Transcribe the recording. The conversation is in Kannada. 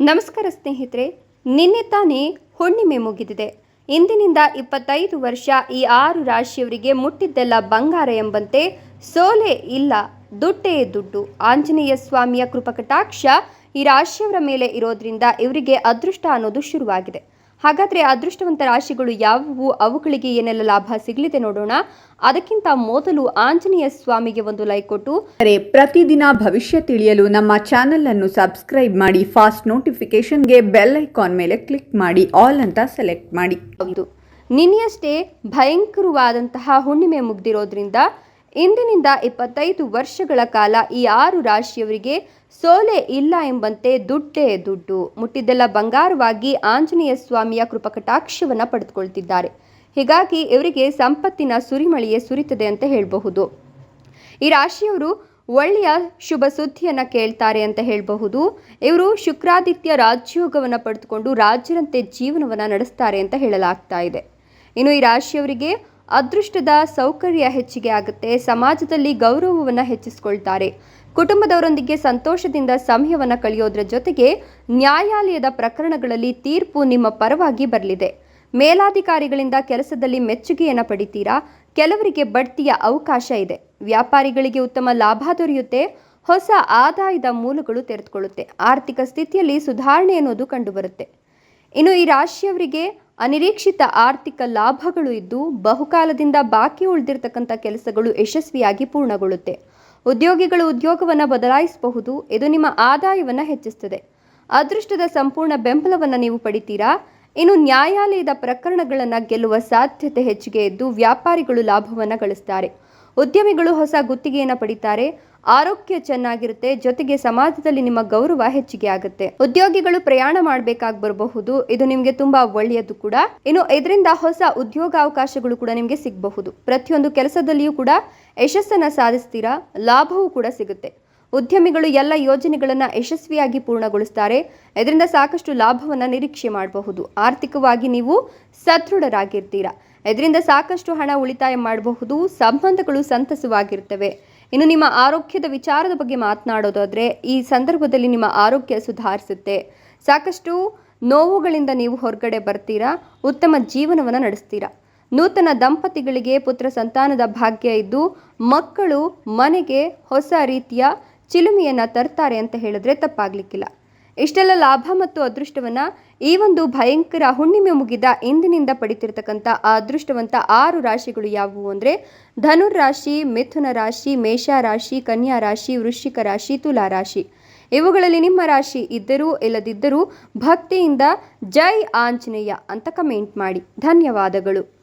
ನಮಸ್ಕಾರ ಸ್ನೇಹಿತರೆ, ನಿನ್ನೆ ತಾನೇ ಹುಣ್ಣಿಮೆ ಮುಗಿದಿದೆ. ಇಂದಿನಿಂದ ಇಪ್ಪತ್ತೈದು ವರ್ಷ ಈ ಆರು ರಾಶಿಯವರಿಗೆ ಮುಟ್ಟಿದ್ದೆಲ್ಲ ಬಂಗಾರ ಎಂಬಂತೆ ಸೋಲೆ ಇಲ್ಲ, ದುಡ್ಡೇ ದುಡ್ಡು. ಆಂಜನೇಯ ಸ್ವಾಮಿಯ ಕೃಪಕಟಾಕ್ಷ ಈ ರಾಶಿಯವರ ಮೇಲೆ ಇರೋದ್ರಿಂದ ಇವರಿಗೆ ಅದೃಷ್ಟ ಅನ್ನೋದು ಶುರುವಾಗಿದೆ. ಹಾಗಾದರೆ ಅದೃಷ್ಟವಂತ ರಾಶಿಗಳು ಯಾವುವು? ಅವುಗಳಿಗೆ ಏನೆಲ್ಲ ಲಾಭ ಸಿಗಲಿದೆ ನೋಡೋಣ. ಅದಕ್ಕಿಂತ ಮೊದಲು ಆಂಜನೇಯ ಸ್ವಾಮಿಗೆ ಒಂದು ಲೈಕ್ ಕೊಟ್ಟು. ಅರೆ ಪ್ರತಿದಿನ ಭವಿಷ್ಯ ತಿಳಿಯಲು ನಮ್ಮ ಚಾನೆಲ್ ಅನ್ನು ಸಬ್ಸ್ಕ್ರೈಬ್ ಮಾಡಿ ಫಾಸ್ಟ್ ನೋಟಿಫಿಕೇಶನ್ಗೆ ಬೆಲ್ ಐಕಾನ್ ಮೇಲೆ ಕ್ಲಿಕ್ ಮಾಡಿ ಆಲ್ ಅಂತ ಸೆಲೆಕ್ಟ್ ಮಾಡಿ. ಹೌದು. ನಿನ್ನೆಯಷ್ಟೇ ಭಯಂಕರವಾದಂತಹ ಹುಣ್ಣಿಮೆ ಮುಗ್ದಿರೋದ್ರಿಂದ ಇಂದಿನಿಂದ ಇಪ್ಪತ್ತೈದು ವರ್ಷಗಳ ಕಾಲ ಈ ಆರು ರಾಶಿಯವರಿಗೆ ಸೋಲೆ ಇಲ್ಲ ಎಂಬಂತೆ ದುಡ್ಡೇ ದುಡ್ಡು. ಮುಟ್ಟಿದ್ದೆಲ್ಲ ಬಂಗಾರವಾಗಿ ಆಂಜನೇಯ ಸ್ವಾಮಿಯ ಕೃಪಕಟಾಕ್ಷವನ್ನು ಪಡೆದುಕೊಳ್ತಿದ್ದಾರೆ. ಹೀಗಾಗಿ ಇವರಿಗೆ ಸಂಪತ್ತಿನ ಸುರಿಮಳೆಯೇ ಸುರಿತದೆ ಅಂತ ಹೇಳಬಹುದು. ಈ ರಾಶಿಯವರು ಒಳ್ಳೆಯ ಶುಭ ಸುದ್ದಿಯನ್ನು ಕೇಳ್ತಾರೆ ಅಂತ ಹೇಳಬಹುದು. ಇವರು ಶುಕ್ರಾದಿತ್ಯ ರಾಜ್ಯೋಗವನ್ನು ಪಡೆದುಕೊಂಡು ರಾಜರಂತೆ ಜೀವನವನ್ನು ನಡೆಸ್ತಾರೆ ಅಂತ ಹೇಳಲಾಗ್ತಾ ಇದೆ. ಇನ್ನು ಈ ರಾಶಿಯವರಿಗೆ ಅದೃಷ್ಟದ ಸೌಕರ್ಯ ಹೆಚ್ಚಿಗೆ ಆಗುತ್ತೆ. ಸಮಾಜದಲ್ಲಿ ಗೌರವವನ್ನು ಹೆಚ್ಚಿಸಿಕೊಳ್ತಾರೆ. ಕುಟುಂಬದವರೊಂದಿಗೆ ಸಂತೋಷದಿಂದ ಸಮಯವನ್ನು ಕಳೆಯೋದ್ರ ಜೊತೆಗೆ ನ್ಯಾಯಾಲಯದ ಪ್ರಕರಣಗಳಲ್ಲಿ ತೀರ್ಪು ನಿಮ್ಮ ಪರವಾಗಿ ಬರಲಿದೆ. ಮೇಲಾಧಿಕಾರಿಗಳಿಂದ ಕೆಲಸದಲ್ಲಿ ಮೆಚ್ಚುಗೆಯನ್ನು ಪಡಿತೀರಾ? ಕೆಲವರಿಗೆ ಬಡ್ತಿಯ ಅವಕಾಶ ಇದೆ. ವ್ಯಾಪಾರಿಗಳಿಗೆ ಉತ್ತಮ ಲಾಭ ದೊರೆಯುತ್ತೆ. ಹೊಸ ಆದಾಯದ ಮೂಲಗಳು ತೆರೆದುಕೊಳ್ಳುತ್ತೆ. ಆರ್ಥಿಕ ಸ್ಥಿತಿಯಲ್ಲಿ ಸುಧಾರಣೆ ಅನ್ನೋದು ಕಂಡುಬರುತ್ತೆ. ಇನ್ನು ಈ ರಾಶಿಯವರಿಗೆ ಅನಿರೀಕ್ಷಿತ ಆರ್ಥಿಕ ಲಾಭಗಳು ಇದ್ದು ಬಹುಕಾಲದಿಂದ ಬಾಕಿ ಉಳಿದಿರತಕ್ಕಂಥ ಕೆಲಸಗಳು ಯಶಸ್ವಿಯಾಗಿ ಪೂರ್ಣಗೊಳ್ಳುತ್ತೆ. ಉದ್ಯೋಗಿಗಳು ಉದ್ಯೋಗವನ್ನು ಬದಲಾಯಿಸಬಹುದು. ಇದು ನಿಮ್ಮ ಆದಾಯವನ್ನು ಹೆಚ್ಚಿಸ್ತದೆ. ಅದೃಷ್ಟದ ಸಂಪೂರ್ಣ ಬೆಂಬಲವನ್ನು ನೀವು ಪಡಿತೀರಾ? ಇನ್ನು ನ್ಯಾಯಾಲಯದ ಪ್ರಕರಣಗಳನ್ನು ಗೆಲ್ಲುವ ಸಾಧ್ಯತೆ ಹೆಚ್ಚಿಗೆ ಇದ್ದು ವ್ಯಾಪಾರಿಗಳು ಲಾಭವನ್ನು ಗಳಿಸ್ತಾರೆ. ಉದ್ಯಮಿಗಳು ಹೊಸ ಗುತ್ತಿಗೆಯನ್ನು ಪಡಿತಾರೆ. ಆರೋಗ್ಯ ಚೆನ್ನಾಗಿರುತ್ತೆ, ಜೊತೆಗೆ ಸಮಾಜದಲ್ಲಿ ನಿಮ್ಮ ಗೌರವ ಹೆಚ್ಚಿಗೆ ಆಗುತ್ತೆ. ಉದ್ಯೋಗಿಗಳು ಪ್ರಯಾಣ ಮಾಡಬೇಕಾಗಿ ಬರಬಹುದು, ಇದು ನಿಮಗೆ ತುಂಬಾ ಒಳ್ಳೆಯದು ಕೂಡ. ಇನ್ನು ಇದರಿಂದ ಹೊಸ ಉದ್ಯೋಗಾವಕಾಶಗಳು ಕೂಡ ನಿಮಗೆ ಸಿಗಬಹುದು. ಪ್ರತಿಯೊಂದು ಕೆಲಸದಲ್ಲಿಯೂ ಕೂಡ ಯಶಸ್ಸನ್ನ ಸಾಧಿಸ್ತೀರಾ, ಲಾಭವೂ ಕೂಡ ಸಿಗುತ್ತೆ. ಉದ್ಯಮಿಗಳು ಎಲ್ಲ ಯೋಜನೆಗಳನ್ನು ಯಶಸ್ವಿಯಾಗಿ ಪೂರ್ಣಗೊಳಿಸ್ತಾರೆ. ಇದರಿಂದ ಸಾಕಷ್ಟು ಲಾಭವನ್ನು ನಿರೀಕ್ಷೆ ಮಾಡಬಹುದು. ಆರ್ಥಿಕವಾಗಿ ನೀವು ಸದೃಢರಾಗಿರ್ತೀರಾ. ಇದರಿಂದ ಸಾಕಷ್ಟು ಹಣ ಉಳಿತಾಯ ಮಾಡಬಹುದು, ಸಂಬಂಧಗಳು ಸಂತಸವಾಗಿರ್ತವೆ. ಇನ್ನು ನಿಮ್ಮ ಆರೋಗ್ಯದ ವಿಚಾರದ ಬಗ್ಗೆ ಮಾತನಾಡೋದಾದರೆ, ಈ ಸಂದರ್ಭದಲ್ಲಿ ನಿಮ್ಮ ಆರೋಗ್ಯ ಸುಧಾರಿಸುತ್ತೆ. ಸಾಕಷ್ಟು ನೋವುಗಳಿಂದ ನೀವು ಹೊರಗಡೆ ಬರ್ತೀರಾ? ಉತ್ತಮ ಜೀವನವನ್ನು ನಡೆಸ್ತೀರಾ? ನೂತನ ದಂಪತಿಗಳಿಗೆ ಪುತ್ರ ಸಂತಾನದ ಭಾಗ್ಯ ಇದ್ದು, ಮಕ್ಕಳು ಮನೆಗೆ ಹೊಸ ರೀತಿಯ ಚಿಲುಮೆಯನ್ನು ತರ್ತಾರೆ ಅಂತ ಹೇಳಿದ್ರೆ ತಪ್ಪಾಗ್ಲಿಕ್ಕಿಲ್ಲ. ಇಷ್ಟೆಲ್ಲ ಲಾಭ ಮತ್ತು ಅದೃಷ್ಟವನ್ನ ಈ ಒಂದು ಭಯಂಕರ ಹುಣ್ಣಿಮೆ ಮುಗಿದ ಇಂದಿನಿಂದ ಪಡಿತಿರ್ತಕ್ಕಂಥ ಅದೃಷ್ಟವಂತ ಆರು ರಾಶಿಗಳು ಯಾವುವು ಅಂದರೆ ಧನುರ್ ರಾಶಿ, ಮಿಥುನ ರಾಶಿ, ಮೇಷ ರಾಶಿ, ಕನ್ಯಾ ರಾಶಿ, ವೃಶ್ಚಿಕ ರಾಶಿ, ತುಲಾ ರಾಶಿ. ಇವುಗಳಲ್ಲಿ ನಿಮ್ಮ ರಾಶಿ ಇದ್ದರೂ ಇಲ್ಲದಿದ್ದರೂ ಭಕ್ತಿಯಿಂದ ಜೈ ಆಂಜನೇಯ ಅಂತ ಕಮೆಂಟ್ ಮಾಡಿ. ಧನ್ಯವಾದಗಳು.